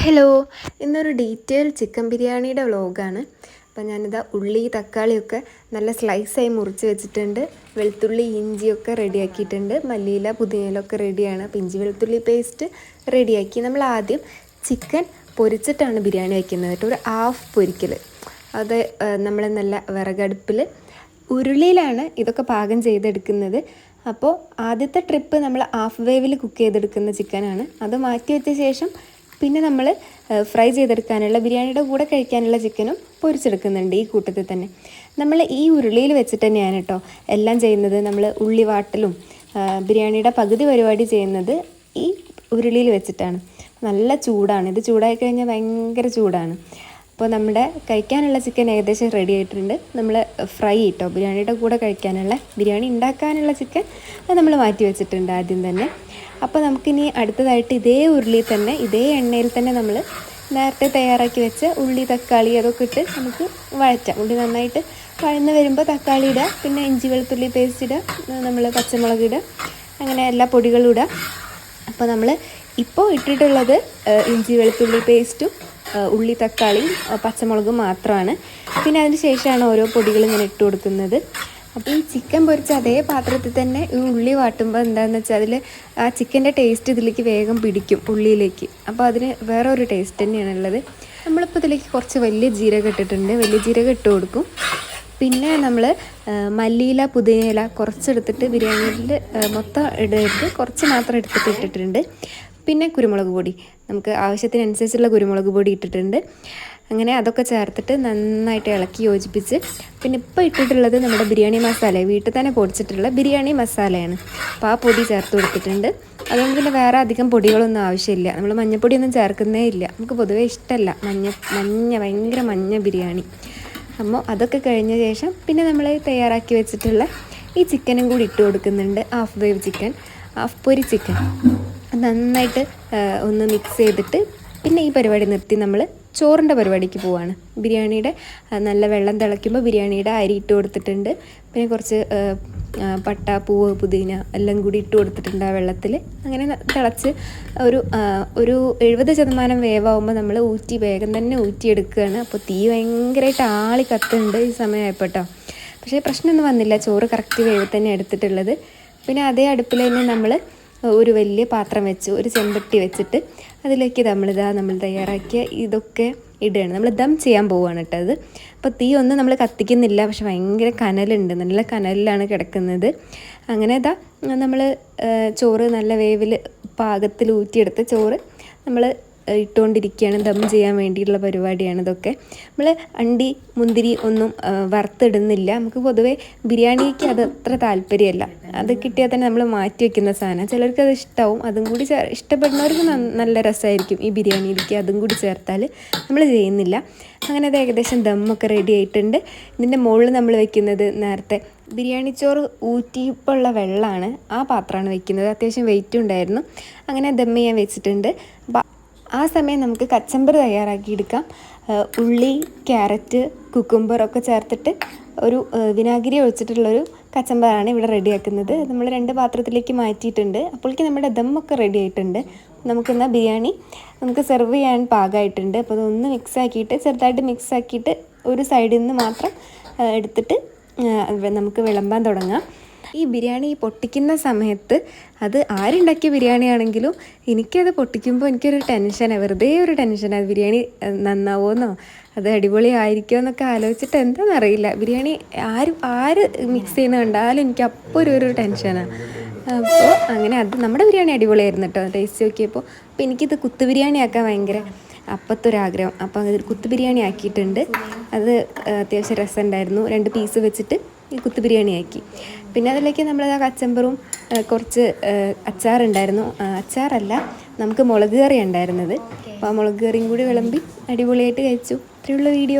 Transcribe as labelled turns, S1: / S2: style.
S1: Hello. ഇന്നൊരു detail chicken ബിരിയാണിയുടെ വ്ളോഗാണ് അപ്പം ഞാനിതാ ഉള്ളി തക്കാളിയൊക്കെ നല്ല സ്ലൈസായി മുറിച്ച് വെച്ചിട്ടുണ്ട്. വെളുത്തുള്ളി ഇഞ്ചിയൊക്കെ റെഡിയാക്കിയിട്ടുണ്ട് മല്ലിയില പുതിനയിലൊക്കെ റെഡിയാണ് അപ്പം ഇഞ്ചി വെളുത്തുള്ളി പേസ്റ്റ് റെഡിയാക്കി നമ്മൾ ആദ്യം ചിക്കൻ പൊരിച്ചിട്ടാണ് ബിരിയാണി വയ്ക്കുന്നത് കേട്ടോ. ഒരു ഹാഫ് പൊരിക്കൽ അത് നമ്മൾ നല്ല വിറകടുപ്പിൽ ഉരുളിയിലാണ് ഇതൊക്കെ പാകം ചെയ്തെടുക്കുന്നത്. അപ്പോൾ ആദ്യത്തെ ട്രിപ്പ് നമ്മൾ ഹാഫ് വേവിൽ കുക്ക് ചെയ്തെടുക്കുന്ന ചിക്കനാണ് അത് മാറ്റി വെച്ച ശേഷം പിന്നെ നമ്മൾ ഫ്രൈ ചെയ്തെടുക്കാനുള്ള ബിരിയാണിയുടെ കൂടെ കഴിക്കാനുള്ള ചിക്കനും പൊരിച്ചെടുക്കുന്നുണ്ട് ഈ കൂട്ടത്തിൽ തന്നെ. നമ്മൾ ഈ ഉരുളിയിൽ വെച്ചിട്ട് തന്നെയാണ് കേട്ടോ എല്ലാം ചെയ്യുന്നത്. നമ്മൾ ഉള്ളി വാട്ടലും ബിരിയാണിയുടെ പകുതി പരിപാടി ചെയ്യുന്നത് ഈ ഉരുളിയിൽ വെച്ചിട്ടാണ്. നല്ല ചൂടാണ്. ഇത് ചൂടായി കഴിഞ്ഞാൽ ഭയങ്കര ചൂടാണ്. അപ്പോൾ നമ്മുടെ കഴിക്കാനുള്ള ചിക്കൻ ഏകദേശം റെഡി ആയിട്ടുണ്ട്. നമ്മൾ ഫ്രൈ ഇട്ടോ ബിരിയാണിയുടെ കൂടെ കഴിക്കാനുള്ള ബിരിയാണി ഉണ്ടാക്കാനുള്ള ചിക്കൻ അത് നമ്മൾ മാറ്റി വെച്ചിട്ടുണ്ട് ആദ്യം തന്നെ. അപ്പോൾ നമുക്കിനി അടുത്തതായിട്ട് ഇതേ ഉരുളി തന്നെ ഇതേ എണ്ണയിൽ തന്നെ നമ്മൾ നേരത്തെ തയ്യാറാക്കി വെച്ച ഉള്ളി തക്കാളി അതൊക്കെ ഇട്ട് നമുക്ക് വഴറ്റാം. ഉള്ളി നന്നായിട്ട് വഴന്ന് വരുമ്പോൾ തക്കാളി ഇടുക പിന്നെ ഇഞ്ചി വെളുത്തുള്ളി പേസ്റ്റ് ഇടുക നമ്മൾ പച്ചമുളക് ഇടുക അങ്ങനെ എല്ലാ പൊടികളും ഇടുക. അപ്പോൾ നമ്മൾ ഇപ്പോൾ ഇട്ടിട്ടുള്ളത് ഇഞ്ചി വെളുത്തുള്ളി പേസ്റ്റും ഉള്ളി തക്കാളി പച്ചമുളകും മാത്രമാണ്. പിന്നെ അതിന് ശേഷമാണ് ഓരോ പൊടികൾ ഇങ്ങനെ ഇട്ട് കൊടുക്കുന്നത്. അപ്പോൾ ഈ ചിക്കൻ പൊരിച്ച അതേ പാത്രത്തിൽ തന്നെ ഈ ഉള്ളി വാട്ടുമ്പോൾ എന്താണെന്ന് വെച്ചാൽ അതിൽ ആ ചിക്കന്റെ ടേസ്റ്റ് ഇതിലേക്ക് വേഗം പിടിക്കും ഉള്ളിയിലേക്ക്. അപ്പോൾ അതിന് വേറെ ഒരു ടേസ്റ്റ് തന്നെയാണ് തന്നെയാണുള്ളത് നമ്മളിപ്പോൾ ഇതിലേക്ക് കുറച്ച് വലിയ ജീരകം ഇട്ടിട്ടുണ്ട്. വലിയ ജീരകം ഇട്ട് കൊടുക്കും. പിന്നെ നമ്മൾ മല്ലിയില പുതിനയില കുറച്ചെടുത്തിട്ട് ബിരിയാണിയിൽ മൊത്തം ഇടരുത് കുറച്ച് മാത്രം എടുത്തിട്ട് ഇട്ടിട്ടുണ്ട്. പിന്നെ കുരുമുളക് പൊടി. നമുക്ക് ആവശ്യത്തിനനുസരിച്ചുള്ള കുരുമുളക് പൊടി ഇട്ടിട്ടുണ്ട്. അങ്ങനെ അതൊക്കെ ചേർത്തിട്ട് നന്നായിട്ട് ഇളക്കി യോജിപ്പിച്ച് പിന്നെ ഇപ്പോൾ ഇട്ടിട്ടുള്ളത് നമ്മുടെ ബിരിയാണി മസാല. വീട്ടിൽ തന്നെ പൊടിച്ചിട്ടുള്ള ബിരിയാണി മസാലയാണ്. അപ്പോൾ ആ പൊടി ചേർത്ത് കൊടുത്തിട്ടുണ്ട്. അതുകൊണ്ട് പിന്നെ വേറെ അധികം പൊടികളൊന്നും ആവശ്യമില്ല. നമ്മൾ മഞ്ഞപ്പൊടിയൊന്നും ചേർക്കുന്നേ ഇല്ല. നമുക്ക് പൊതുവേ ഇഷ്ടമല്ല. മഞ്ഞ മഞ്ഞ ഭയങ്കര മഞ്ഞ ബിരിയാണി. അപ്പോൾ അതൊക്കെ കഴിഞ്ഞ ശേഷം പിന്നെ നമ്മൾ തയ്യാറാക്കി വെച്ചിട്ടുള്ള ഈ ചിക്കനും കൂടി ഇട്ട് കൊടുക്കുന്നുണ്ട്. ഹാഫ് വേവ് ചിക്കൻ ഹാഫ് പൊരി ചിക്കൻ നന്നായിട്ട് ഒന്ന് മിക്സ് ചെയ്തിട്ട് പിന്നെ ഈ പരിപാടി നിർത്തി നമ്മൾ ചോറിന്റെ പരിപാടിക്ക് പോവാണ്. ബിരിയാണിയുടെ നല്ല വെള്ളം തിളയ്ക്കുമ്പോൾ ബിരിയാണിയുടെ അരി ഇട്ട് കൊടുത്തിട്ടുണ്ട്. പിന്നെ കുറച്ച് പട്ട പൂവ് പുതിന എല്ലാം കൂടി ഇട്ട് കൊടുത്തിട്ടുണ്ട് ആ വെള്ളത്തിൽ അങ്ങനെ തിളച്ച് ഒരു ഒരു എഴുപത് ശതമാനം വേവാകുമ്പോൾ നമ്മൾ ഊറ്റി വേഗം തന്നെ ഊറ്റിയെടുക്കുകയാണ്. അപ്പോൾ തീ ഭയങ്കരമായിട്ട് ആളി കത്തുന്നുണ്ട് ഈ സമയമായപ്പോട്ടോ പക്ഷേ പ്രശ്നമൊന്നും വന്നില്ല. ചോറ് കറക്റ്റ് വേവ് തന്നെ എടുത്തിട്ടുള്ളത്. പിന്നെ അതേ അടുപ്പിൽ തന്നെ നമ്മൾ ഒരു വലിയ പാത്രം വെച്ച് ഒരു ചെമ്പട്ടി വെച്ചിട്ട് അതിലേക്ക് നമ്മളിതാ നമ്മൾ തയ്യാറാക്കിയ ഇതൊക്കെ ഇടുകയാണ്. നമ്മൾ ദം ചെയ്യാൻ പോവുകയാണ് കേട്ടോ അത് അപ്പോൾ തീ ഒന്നും നമ്മൾ കത്തിക്കുന്നില്ല പക്ഷെ ഭയങ്കര കനലുണ്ട്. നല്ല കനലിലാണ് കിടക്കുന്നത്. അങ്ങനെ ഇതാ നമ്മൾ ചോറ് നല്ല വേവിൽ പാകത്തിൽ ഊറ്റിയെടുത്ത് ചോറ് നമ്മൾ ഇട്ടുകൊണ്ടിരിക്കുകയാണ് ദം ചെയ്യാൻ വേണ്ടിയിട്ടുള്ള പരിപാടിയാണ് ഇതൊക്കെ. നമ്മൾ അണ്ടി മുന്തിരി ഒന്നും വറുത്തിടുന്നില്ല. നമുക്ക് പൊതുവേ ബിരിയാണിക്ക് അത് അത്ര താല്പര്യമല്ല. അത് കിട്ടിയാൽ തന്നെ നമ്മൾ മാറ്റി വെക്കുന്ന സാധനം. ചിലർക്ക് അത് ഇഷ്ടമാവും അതും കൂടി ഇഷ്ടപ്പെടുന്നവർക്ക് നല്ല രസമായിരിക്കും ഈ ബിരിയാണിയിലേക്ക് അതും കൂടി ചേർത്താൽ നമ്മൾ ചെയ്യുന്നില്ല. അങ്ങനെ അത് ഏകദേശം ദമ്മൊക്കെ റെഡി ആയിട്ടുണ്ട്. ഇതിന്റെ മുകളിൽ നമ്മൾ വെക്കുന്നത് നേരത്തെ ബിരിയാണി ചോറ് ഊറ്റിപ്പുള്ള വെള്ളമാണ് ആ പാത്രമാണ് വെക്കുന്നത്. അത്യാവശ്യം വെയിറ്റ് ഉണ്ടായിരുന്നു. അങ്ങനെ ദമ്മ് ചെയ്യാൻ വെച്ചിട്ടുണ്ട്. ആ സമയം നമുക്ക് കച്ചമ്പർ തയ്യാറാക്കിയെടുക്കാം. ഉള്ളി ക്യാരറ്റ് കുക്കുംബർ ഒക്കെ ചേർത്തിട്ട് ഒരു വിനാഗിരി ഒഴിച്ചിട്ടുള്ളൊരു കച്ചമ്പറാണ് ഇവിടെ റെഡിയാക്കുന്നത്. നമ്മൾ രണ്ട് പാത്രത്തിലേക്ക് മാറ്റിയിട്ടുണ്ട്. അപ്പോഴേക്ക് നമ്മുടെ ദമ്മൊക്കെ റെഡി ആയിട്ടുണ്ട്. നമുക്കെന്നാൽ ബിരിയാണി നമുക്ക് സെർവ് ചെയ്യാൻ പാകമായിട്ടുണ്ട്. അപ്പോൾ അതൊന്ന് മിക്സ് ആക്കിയിട്ട് ചെറുതായിട്ട് മിക്സ് ആക്കിയിട്ട് ഒരു സൈഡിൽ നിന്ന് മാത്രം എടുത്തിട്ട് നമുക്ക് വിളമ്പാൻ തുടങ്ങാം. ഈ ബിരിയാണി പൊട്ടിക്കുന്ന സമയത്ത് അത് ആരുണ്ടാക്കിയ ബിരിയാണി ആണെങ്കിലും എനിക്കത് പൊട്ടിക്കുമ്പോൾ എനിക്കൊരു ടെൻഷനാണ് വെറുതെ ഒരു ടെൻഷനാണ് ബിരിയാണി നന്നാവുമെന്നോ അത് അടിപൊളി ആയിരിക്കുമോ എന്നൊക്കെ ആലോചിച്ചിട്ട് എന്താണെന്നറിയില്ല ബിരിയാണി ആര് ആര് മിക്സ് ചെയ്യുന്ന കണ്ടാലും എനിക്ക് അപ്പോൾ ഒരു ഒരു ടെൻഷനാണ് അപ്പോൾ അങ്ങനെ അത് നമ്മുടെ ബിരിയാണി അടിപൊളിയായിരുന്നു കേട്ടോ ടേസ്റ്റ് നോക്കിയപ്പോൾ അപ്പോൾ എനിക്കിത് കുത്തു ബിരിയാണി ആക്കാൻ ഭയങ്കര അപ്പത്തൊരാഗ്രഹം. അപ്പോൾ അത് കുത്തു ബിരിയാണി ആക്കിയിട്ടുണ്ട്. അത് അത്യാവശ്യം രസമുണ്ടായിരുന്നു രണ്ട് പീസ് വെച്ചിട്ട് ഈ കുത്തു ബിരിയാണി ആക്കി പിന്നെ അതിലേക്ക് നമ്മൾ ആ കച്ചമ്പറും കുറച്ച് അച്ചാറുണ്ടായിരുന്നു. അച്ചാറല്ല നമുക്ക് മുളക് കറി ഉണ്ടായിരുന്നത്. അപ്പോൾ ആ മുളക് കറിയും കൂടി വിളമ്പി അടിപൊളിയായിട്ട് കഴിച്ചു. ഇത്രയുള്ള വീഡിയോ.